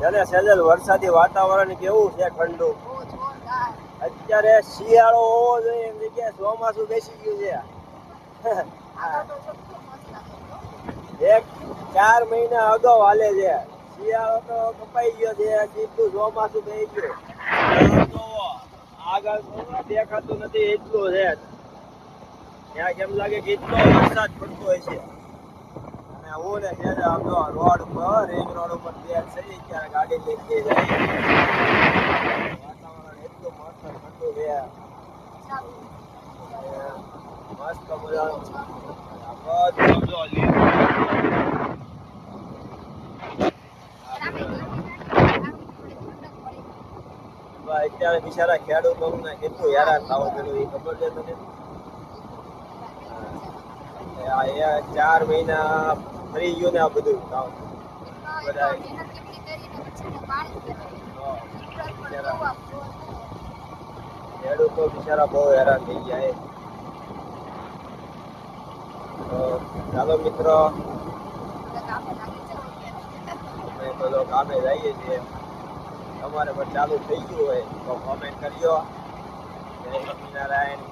જેને સેજલ વરસાદી વાતાવરણ કેવું છે ઠંડુ? અત્યારે શિયાળો હોવો જોઈએ એમ જગ્યાએ ચોમાસું બેસી ગયું છે. એક ચાર મહિના અગાઉ હાલે છે. શિયાળો તો કપાઈ ગયો છે, સીધું ચોમાસું થઈ ગયું. આગળ દેખાતું નથી એટલું છે. ત્યાં કેમ લાગે કે એટલો વરસાદ પડતો હોય છે. હું ને ત્યારે આમ રોડ પર એક રોડ ઉપર બે થઈ ત્યારે ગાડી લઈને જાય વાતાવરણ એટલું મસ્ત છે મસ્ત મજાનું બધું જો અત્યારે બિચારા ખેડૂતોને કેટલું હેરાન થવું પડ્યું એ ખબર છે તને ચાર મહિના ફરી ગયું ને આ બધું કામ બધા ખેડૂતો બિચારા. બહુ હેરાન થઈ ગયા તો ચાલો મિત્રો. અમે બધો કામે જઈએ છીએ. તમારે પણ ચાલુ થઈ ગયું હોય તો કોમેન્ટ કરજો. જય સ્વામિનારાયણ